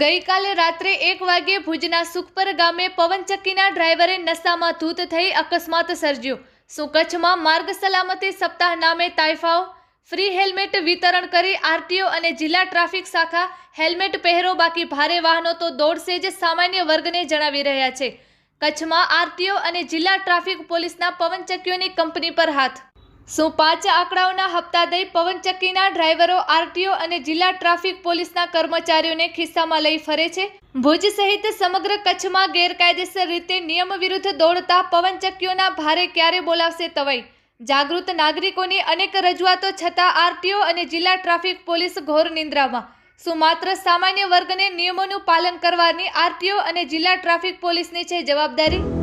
ગઈકાલે રાત્રે એક વાગ્યે ભુજના સુખપર ગામે પવનચક્કીના ડ્રાઈવરે નશામાં ધૂત થઈ અકસ્માત સર્જ્યો. શું કચ્છમાં માર્ગ સલામતી સપ્તાહ નામે તાઇફાઓ ફ્રી હેલ્મેટ વિતરણ કરી આરટીઓ અને જિલ્લા ટ્રાફિક શાખા હેલ્મેટ પહેરો, બાકી ભારે વાહનો તો દોડશે જ સામાન્ય વર્ગને જણાવી રહ્યા છે. કચ્છમાં આરટીઓ અને જિલ્લા ટ્રાફિક પોલીસના પવનચક્કીઓની કંપની પર હાથ શું પાંચ આંકડાઓના હપ્તા દઈ પવનચક્કીના ડ્રાઈવરો, આરટીઓ અને જિલ્લા ટ્રાફિક પોલીસના કર્મચારીઓને ખિસ્સામાં લઈ ફરે છે? ભુજ સહિત સમગ્ર કચ્છમાં ગેરકાયદેસર રીતે નિયમ વિરુદ્ધ દોડતા પવનચક્કીઓના ભારે ક્યારે બોલાવશે તવાઈ? જાગૃત નાગરિકોની અનેક રજૂઆતો છતાં આરટીઓ અને જિલ્લા ટ્રાફિક પોલીસ ઘોર નિંદ્રામાં. શું માત્ર સામાન્ય વર્ગને નિયમોનું પાલન કરવાની આરટીઓ અને જિલ્લા ટ્રાફિક પોલીસની છે જવાબદારી?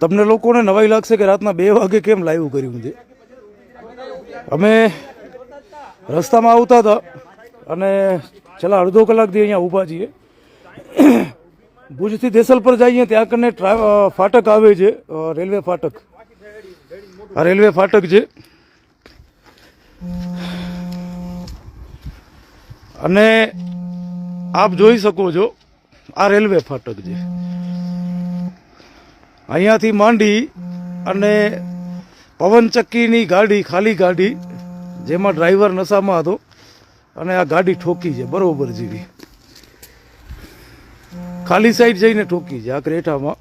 તમને લોકોને નવાઈ લાગશે કે રાતના બે વાગે કેમ લાઈવ કર્યું છે? અમે રસ્તામાં આવતા હતા અને છેલ્લા અડધો કલાકથી અહીંયા ઊભા છીએ. ભુજથી દેસલ પર જઈએ ત્યાં કને ફાટક આવે છે. રેલવે ફાટક. આ રેલવે ફાટક છે. અને આપ જોઈ શકો છો, આ રેલવે ફાટક છે. અહીંયાથી માંડી અને પવનચક્કીની ગાડી, ખાલી ગાડી, જેમાં ડ્રાઈવર નશામાં હતો અને આ ગાડી ઠોકી છે, બરોબર જેવી. ખાલી સાઈડ જઈને ઠોકી છે આ ક્રેટામાં.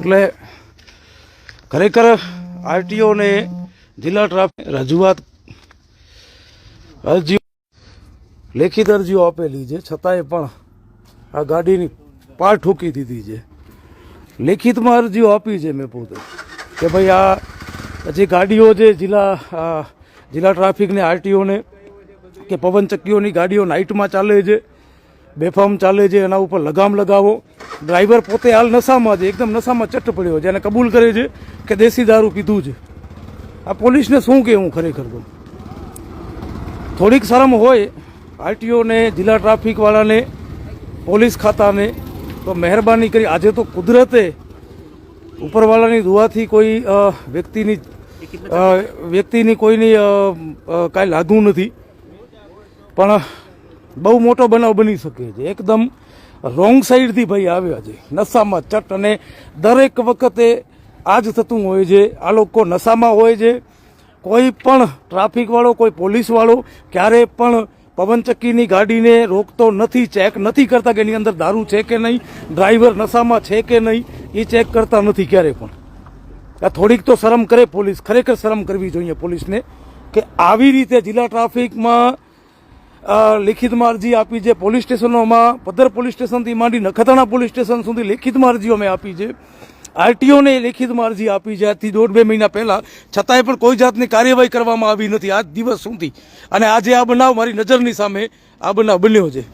એટલે ખરેખર આરટીઓને જિલ્લા ટ્રાફિક રજૂઆત અરજીઓ લેખિત અરજીઓ આપેલી છે, છતાંય પણ આ ગાડીની પાર ઠોકી દીધી છે. લેખિતમાં અરજીઓ આપી છે મેં પોતે. કે ભાઈ આ જે ગાડીઓ છે જિલ્લા જિલ્લા ટ્રાફિકને આરટીઓને, કે પવનચક્કીઓની ગાડીઓ નાઇટમાં ચાલે છે, બેફામ ચાલે છે, એના ઉપર લગામ લગાવો. ડ્રાઈવર પોતે હાલ નશામાં છે, એકદમ નશામાં ચટ્ટ પડ્યો છે અને કબૂલ કરે છે કે દેશી દારૂ પીધું છે. આ પોલીસને શું કહેવું ખરેખર તો થોડીક શરમ હોય, આરટીઓને, જિલ્લા ટ્રાફિકવાળાને, પોલીસ ખાતાને તો મહેરબાની કરી. આજે તો કુદરતે ઉપરવાળાની દુઆથી કોઈ વ્યક્તિની વ્યક્તિની કોઈની કાંઈ લાગવું નથી. પણ બહુ મોટો બનાવ બની શકે છે. એકદમ રોંગ સાઈડથી ભાઈ આવ્યા છે. નશામાં ચટ અને દરેક વખતે આ જ થતું હોય છે. આ લોકો નશામાં હોય છે. કોઈ પણ ટ્રાફિકવાળો, કોઈ પોલીસવાળો ક્યારેય ક્યારે પણ પવનચક્કીની ગાડીને રોકતો નથી ચેક નથી કરતા કે એની અંદર દારૂ છે કે નહીં ડ્રાઈવર નશામાં છે કે નહીં, એ ચેક કરતા નથી ક્યારે પણ. આ થોડીક તો શરમ કરે પોલીસ, ખરેખર શરમ કરવી જોઈએ પોલીસને કે આવી રીતે જિલ્લા ટ્રાફિકમાં લેખિતમાં અરજી આપી છે પોલીસ સ્ટેશનોમાં પદર પોલીસ સ્ટેશનથી માંડી નખત્રાણા પોલીસ સ્ટેશન સુધી લેખિતમાં અરજીઓ મેં આપી છે. આરટીઓને લેખિતમાં અરજી આપી છે આજથી દોઢ બે મહિના પહેલાં, છતાંય પણ કોઈ જાતની કાર્યવાહી કરવામાં આવી નથી. આજ દિવસ સુધી. અને આજે આ બનાવ મારી નજરની સામે આ બનાવ બન્યો છે.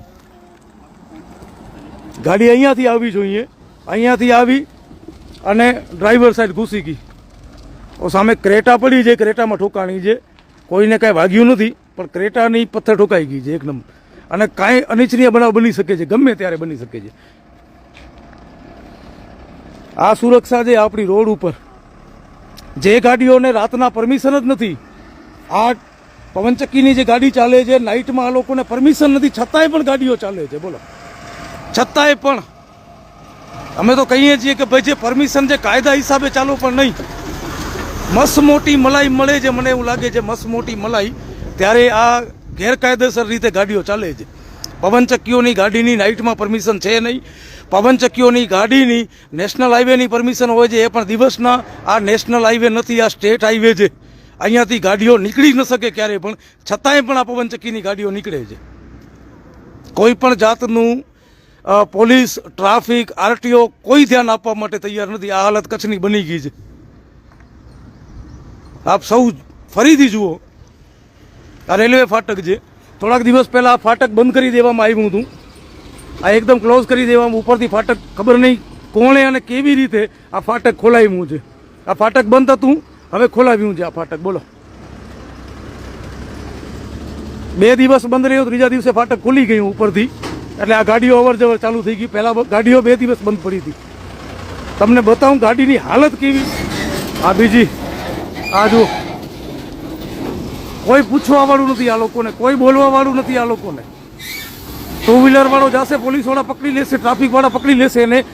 ગાડી અહીંયાથી આવવી જોઈએ. અહીંયાથી આવી અને ડ્રાઈવર સાઈડ ઘૂસી ગઈ. સામે ક્રેટા પડી છે, ક્રેટામાં ઠોકાણી છે. કોઈને કાંઈ વાગ્યું નથી, પણ ક્રેટાની પથ્થર ઠોકાઈ ગઈ છે એક નંબર. અને કાંઈ અનિચ્છનીય બનાવ બની શકે છે, ગમે ત્યારે બની શકે છે. આ સુરક્ષા છે આપણી રોડ ઉપર, જે ગાડીઓને રાતના પરમિશન જ નથી, આ પવનચક્કીની જે ગાડી ચાલે છે નાઇટમાં આ લોકોને પરમિશન નથી, છતાંય પણ ગાડીઓ ચાલે છે, બોલો. છતાંય પણ અમે તો કહીએ છીએ કે ભાઈ જે પરમિશન છે કાયદા હિસાબે ચાલો પણ નહીં, મસ મોટી મલાઈ મળે છે, મને એવું લાગે છે, મસ મોટી મલાઈ, ત્યારે આ ગેરકાયદેસર રીતે ગાડીઓ ચાલે છે. પવનચક્કીઓની ગાડીની નાઇટમાં પરમિશન છે નહીં પવનચક્કીઓની ગાડીની નેશનલ હાઈવેની પરમિશન હોય છે, એ પણ દિવસના આ નેશનલ હાઈવે નથી, આ સ્ટેટ હાઈવે છે. અહીંયાથી ગાડીઓ નીકળી ન શકે ક્યારેય પણ, છતાંય પણ આ પવનચક્કીની ગાડીઓ નીકળે છે. કોઈ પણ જાતનું પોલીસ, ટ્રાફિક, આરટીઓ કોઈ ધ્યાન આપવા માટે તૈયાર નથી. આ હાલત કચ્છની બની ગઈ છે. આપ સૌ ફરીથી જુઓ. આ રેલવે ફાટક છે. થોડાક દિવસ પહેલાં આ ફાટક બંધ કરી દેવામાં આવ્યું હતું. આ એકદમ ક્લોઝ કરી દેવામાં ઉપરથી ફાટક ખબર નહીં કોણે અને કેવી રીતે આ ફાટક ખોલાવ્યું છે. આ ફાટક બંધ હતું, હવે ખોલાવ્યું છે આ ફાટક. બોલો. બે દિવસ બંધ રહ્યો, ત્રીજા દિવસે ફાટક ખુલી ગયું ઉપરથી. એટલે આ ગાડીઓ અવર જવર ચાલુ થઈ ગઈ. પહેલાં ગાડીઓ બે દિવસ બંધ પડી હતી. તમને બતાવું ગાડીની હાલત કેવી? આ બીજી, આ જુઓ. કોઈ પૂછવા વાળું નથી આ લોકોને, કોઈ બોલવા વાળું નથી આ લોકોને. ટુ વ્હીલર વાળો જશે, પોલીસવાળા પકડી લેશે, ટ્રાફિક વાળા પકડી લેશે ને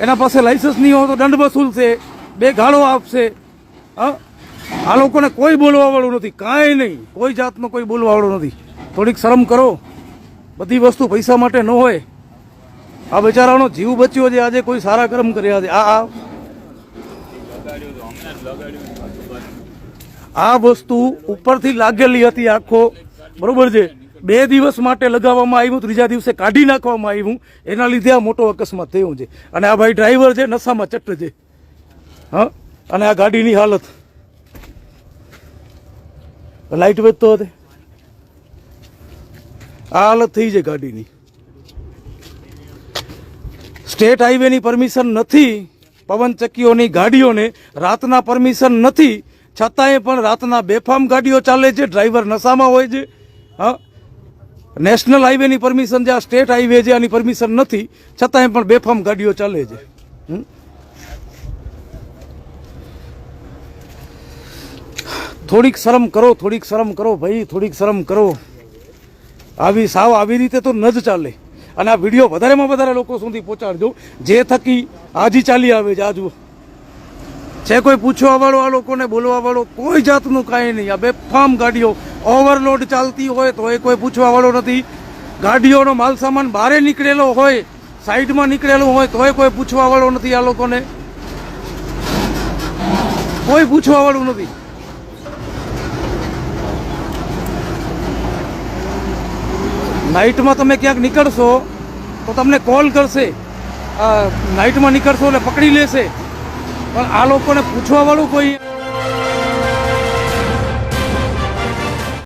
એના પાસે લાયસન્સ નહીં હોય તો દંડ વસૂલશે બે ગાળો આપશે. હા? આ લોકોને કોઈ બોલવાવાળું નથી, કાંઈ નહીં. કોઈ જાતનો કોઈ બોલવાવાળું નથી. થોડીક શરમ કરો. બધી વસ્તુ પૈસા માટે ન હોય. આ બિચારાનો જીવ બચ્યો છે, આજે કોઈ સારા કર્મ કર્યા છે. આ આ આ વસ્તુ ઉપરથી લાગેલી હતી આખો. બરોબર છે? બે દિવસ માટે લગાવવામાં આવ્યું ત્રીજા દિવસે કાઢી નાખવામાં આવ્યું. એના લીધે આ મોટો અકસ્માત થયો છે. અને આ ભાઈ ડ્રાઈવર છે, નશામાં ચટ્ટ છે. હા? અને આ ગાડીની હાલત. લાઇટ વેચતો હતો આ હાલત થઈ છે ગાડીની. સ્ટેટ હાઈવેની પરમિશન નથી પવનચક્કીઓની ગાડીઓને, રાતના પરમિશન નથી. છતાંય પણ રાતના બેફામ ગાડીઓ ચાલે છે, ડ્રાઈવર નશામાં હોય છે. હા? નેશનલ હાઈવેની પરમિશન જે આ સ્ટેટ હાઈવે છે આની પરમિશન નથી, છતાંય પણ બેફામ ગાડીઓ ચાલે છે? થોડીક શરમ કરો, થોડીક શરમ કરો ભાઈ, થોડીક શરમ કરો. આવી સાવ આવી રીતે તો ન જ ચાલે. અને આ વીડિયો વધારેમાં વધારે લોકો સુધી પહોંચાડજો. જે થકી આજી ચાલી આવે છે આજુ. છે કોઈ પૂછવા વાળો આ લોકોને બોલવા વાળો કોઈ જાતનું કાંઈ નહીં. આ બેફામ ગાડીઓ ઓવરલોડ ચાલતી હોય તો એ કોઈ પૂછવા વાળો નથી. ગાડીઓનો માલ સામાન બહારે નીકળેલો હોય, સાઈડમાં નીકળેલો હોય તોય કોઈ પૂછવા વાળો નથી આ લોકોને. કોઈ પૂછવા વાળું નથી. નાઇટમાં તમે ક્યાંક નીકળશો, તો તમને કોલ કરશે. નાઇટમાં નીકળશો એટલે પકડી લેશે. પણ આ લોકોને પૂછવા વાળું કોઈ